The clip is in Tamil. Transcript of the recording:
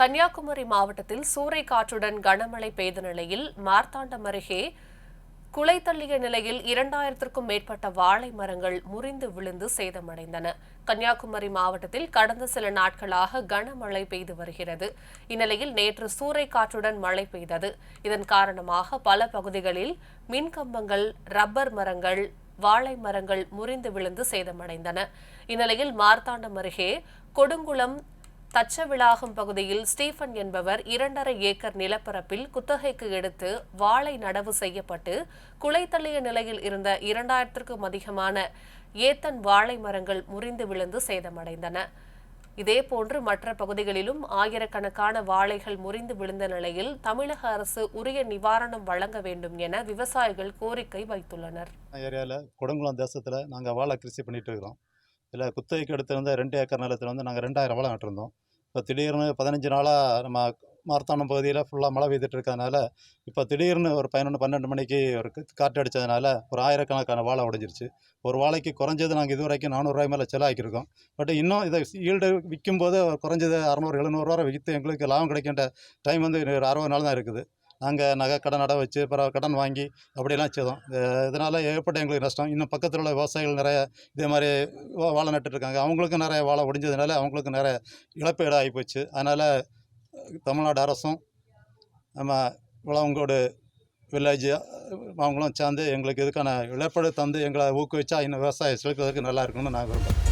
கன்னியாகுமரி மாவட்டத்தில் சூறைக்காற்றுடன் கனமழை பெய்த நிலையில் மார்த்தாண்டம் அருகே குலை தள்ளிய நிலையில் இரண்டாயிரத்திற்கும் மேற்பட்ட வாழை மரங்கள் முறிந்து விழுந்து சேதமடைந்தன. கன்னியாகுமரி மாவட்டத்தில் கடந்த சில நாட்களாக கனமழை பெய்து வருகிறது. இந்நிலையில் நேற்று சூறைக்காற்றுடன் மழை பெய்தது. இதன் காரணமாக பல பகுதிகளில் மின்கம்பங்கள் ரப்பர் மரங்கள் வாழை மரங்கள் முறிந்து விழுந்து சேதமடைந்தன. இந்நிலையில் மார்த்தாண்டம் அருகே கொடுங்குளம் தச்சவிளாகும் பகுதியில் ஸ்டீஃபன் என்பவர் இரண்டரை ஏக்கர் நிலப்பரப்பில் குத்தகைக்கு எடுத்து வாழை நடவு செய்யப்பட்டு குலைத்தள்ளிய நிலையில் இருந்த இரண்டாயிரத்திற்கும் அதிகமான ஏத்தன் வாழை மரங்கள் முறிந்து விழுந்து சேதமடைந்தன. இதேபோன்று மற்ற பகுதிகளிலும் ஆயிரக்கணக்கான வாழைகள் முறிந்து விழுந்த நிலையில் தமிழக அரசு உரிய நிவாரணம் வழங்க வேண்டும் என விவசாயிகள் கோரிக்கை வைத்துள்ளனர். ஏரியாவில் குடங்குளம் தேசத்தில் நாங்கள் வாழை கிருஷி பண்ணிட்டு இருக்கிறோம். இதில் குத்தகைக்கு எடுத்திருந்த ரெண்டு ஏக்கர் நிலத்தில் வந்து நாங்கள் ரெண்டாயிரம் வளம் நட்டிருந்தோம். இப்போ திடீர்னு பதினஞ்சு நாளாக நம்ம மார்த்தாண்டம் பகுதியில் ஃபுல்லாக மழை பெய்துட்டு இருக்கறனால இப்போ திடீர்னு ஒரு பதினொன்று பன்னெண்டு மணிக்கு ஒரு காற்று அடித்ததுனால ஒரு ஆயிரக்கணக்கான வாழை உடைஞ்சிருச்சு. ஒரு வாழைக்கு குறைஞ்சது நாங்கள் இது வரைக்கும் நானூறுரூவாய் மேலே செலவாக்கியிருக்கோம் பட் இன்னும் இதை ஈல்டு விற்கும்போது குறைஞ்சது அறநூறு எழுநூறுவா விற்று எங்களுக்கு லாபம் கிடைக்கின்ற டைம் வந்து ஒரு அறுபது நாள் தான் இருக்குது. நாங்கள் நகை கடன் அடை வச்சு பிறகு கடன் வாங்கி அப்படியெல்லாம் செய்தோம் இதனால் ஏற்பட்ட எங்களுக்கு நஷ்டம். இன்னும் பக்கத்தில் உள்ள விவசாயிகள் நிறைய இதே மாதிரி வா- வாழை நட்டுருக்காங்க அவங்களுக்கும் நிறைய வாழை ஒடிஞ்சதுனால அவங்களுக்கும் நிறைய இழப்பீடு ஆகிப்போச்சு அதனால் தமிழ்நாடு அரசும் நம்ம விளவங்கோடு வில்லேஜ் அவங்களும் சேர்ந்து எங்களுக்கு இதுக்கான இழப்பீடு தந்து எங்களை ஊக்குவிச்சா இன்னும் விவசாயம் செலுத்துவதற்கு நல்லா இருக்கும்னு நான் விரும்புகிறேன்